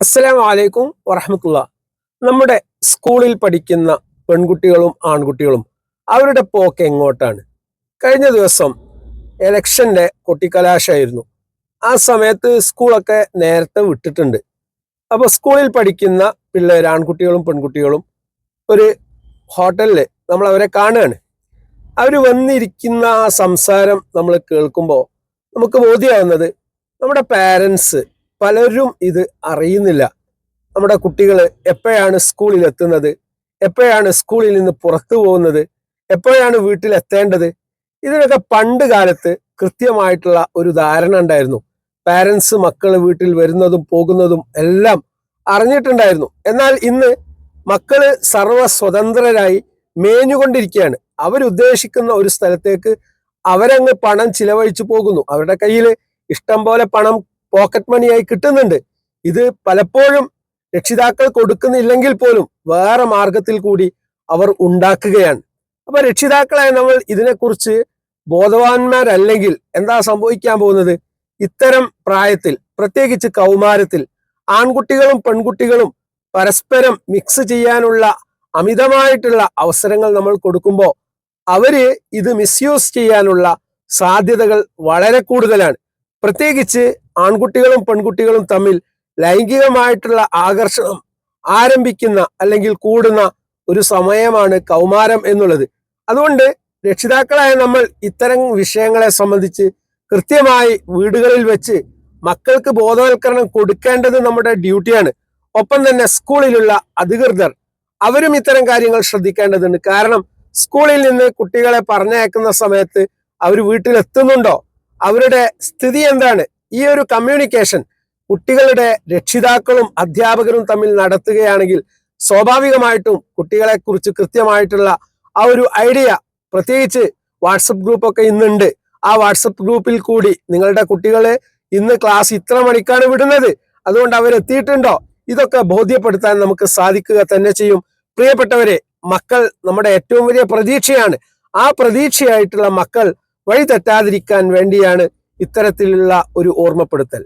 അസ്സലാമു വലൈക്കും വറഹമത്തുള്ള. നമ്മുടെ സ്കൂളിൽ പഠിക്കുന്ന പെൺകുട്ടികളും ആൺകുട്ടികളും അവരുടെ പോക്ക് എങ്ങോട്ടാണ്? കഴിഞ്ഞ ദിവസം എലക്ഷന്റെ കൊട്ടിക്കലാശായിരുന്നു. ആ സമയത്ത് സ്കൂളൊക്കെ നേരത്തെ വിട്ടിട്ടുണ്ട്. അപ്പോൾ സ്കൂളിൽ പഠിക്കുന്ന പിള്ളേർ ആൺകുട്ടികളും പെൺകുട്ടികളും ഒരു ഹോട്ടലിൽ നമ്മൾ അവരെ കാണുകയാണ്. അവർ വന്നിരിക്കുന്ന ആ സംസാരം നമ്മൾ കേൾക്കുമ്പോൾ നമുക്ക് ബോധ്യമാവുന്നത് നമ്മുടെ പാരൻസ് പലരും ഇത് അറിയുന്നില്ല. നമ്മുടെ കുട്ടികൾ എപ്പോഴാണ് സ്കൂളിൽ എത്തുന്നത്? എപ്പോഴാണ് സ്കൂളിൽ നിന്ന് പുറത്തു പോകുന്നത്? എപ്പോഴാണ് വീട്ടിൽ എത്തേണ്ടത്? ഇതിനൊക്കെ പണ്ട് കാലത്ത് കൃത്യമായിട്ടുള്ള ഒരു ധാരണ ഉണ്ടായിരുന്നു. പാരൻസ് മക്കൾ വീട്ടിൽ വരുന്നതും പോകുന്നതും എല്ലാം അറിഞ്ഞിട്ടുണ്ടായിരുന്നു. എന്നാൽ ഇന്ന് മക്കൾ സർവ സ്വതന്ത്രരായി മേഞ്ഞുകൊണ്ടിരിക്കുകയാണ്. അവരുദ്ദേശിക്കുന്ന ഒരു സ്ഥലത്തേക്ക് അവരങ്ങ് പണം ചിലവഴിച്ചു പോകുന്നു. അവരുടെ കയ്യിൽ ഇഷ്ടം പോലെ പണം പോക്കറ്റ് മണിയായി കിട്ടുന്നുണ്ട്. ഇത് പലപ്പോഴും രക്ഷിതാക്കൾ കൊടുക്കുന്നില്ലെങ്കിൽ പോലും വേറെ മാർഗത്തിൽ കൂടി അവർ ഉണ്ടാക്കുകയാണ്. അപ്പൊ രക്ഷിതാക്കളായ നമ്മൾ ഇതിനെക്കുറിച്ച് ബോധവാന്മാരല്ലെങ്കിൽ എന്താ സംഭവിക്കാൻ പോകുന്നത്? ഇത്തരം പ്രായത്തിൽ പ്രത്യേകിച്ച് കൗമാരത്തിൽ ആൺകുട്ടികളും പെൺകുട്ടികളും പരസ്പരം മിക്സ് ചെയ്യാനുള്ള അമിതമായിട്ടുള്ള അവസരങ്ങൾ നമ്മൾ കൊടുക്കുമ്പോൾ അവർ ഇത് മിസ്യൂസ് ചെയ്യാനുള്ള സാധ്യതകൾ വളരെ കൂടുതലാണ്. പ്രത്യേകിച്ച് ആൺകുട്ടികളും പെൺകുട്ടികളും തമ്മിൽ ലൈംഗികമായിട്ടുള്ള ആകർഷണം ആരംഭിക്കുന്ന അല്ലെങ്കിൽ കൂടുന്ന ഒരു സമയമാണ് കൗമാരം എന്നുള്ളത്. അതുകൊണ്ട് രക്ഷിതാക്കളായ നമ്മൾ ഇത്തരം വിഷയങ്ങളെ സംബന്ധിച്ച് കൃത്യമായി വീടുകളിൽ വെച്ച് മക്കൾക്ക് ബോധവൽക്കരണം കൊടുക്കേണ്ടത് നമ്മുടെ ഡ്യൂട്ടിയാണ്. ഒപ്പം തന്നെ സ്കൂളിലുള്ള അധികൃതർ അവരും ഇത്തരം കാര്യങ്ങൾ ശ്രദ്ധിക്കേണ്ടതുണ്ട്. കാരണം സ്കൂളിൽ നിന്ന് കുട്ടികളെ പറഞ്ഞയക്കുന്ന സമയത്ത് അവർ വീട്ടിലെത്തുന്നുണ്ടോ? അവരുടെ സ്ഥിതി എന്താണ്? ഈ ഒരു കമ്മ്യൂണിക്കേഷൻ കുട്ടികളുടെ രക്ഷിതാക്കളും അധ്യാപകരും തമ്മിൽ നടത്തുകയാണെങ്കിൽ സ്വാഭാവികമായിട്ടും കുട്ടികളെക്കുറിച്ച് കൃത്യമായിട്ടുള്ള ആ ഒരു ഐഡിയ പ്രത്യേകിച്ച് വാട്സപ്പ് ഗ്രൂപ്പൊക്കെ ഇന്നുണ്ട്. ആ വാട്സപ്പ് ഗ്രൂപ്പിൽ കൂടി നിങ്ങളുടെ കുട്ടികളെ ഇന്ന് ക്ലാസ് ഇത്ര മണിക്കാണ് വിടുന്നത്. അതുകൊണ്ട് അവരെത്തിയിട്ടുണ്ടോ? ഇതൊക്കെ ബോധ്യപ്പെടുത്താൻ നമുക്ക് സാധിക്കുക തന്നെ ചെയ്യും. പ്രിയപ്പെട്ടവരെ മക്കൾ നമ്മുടെ ഏറ്റവും വലിയ പ്രതീക്ഷയാണ്. ആ പ്രതീക്ഷയായിട്ടുള്ള മക്കൾ വഴി തെറ്റാതിരിക്കാൻ വേണ്ടിയാണ് ഇത്തരത്തിലുള്ള ഒരു ഓർമ്മപ്പെടുത്തൽ.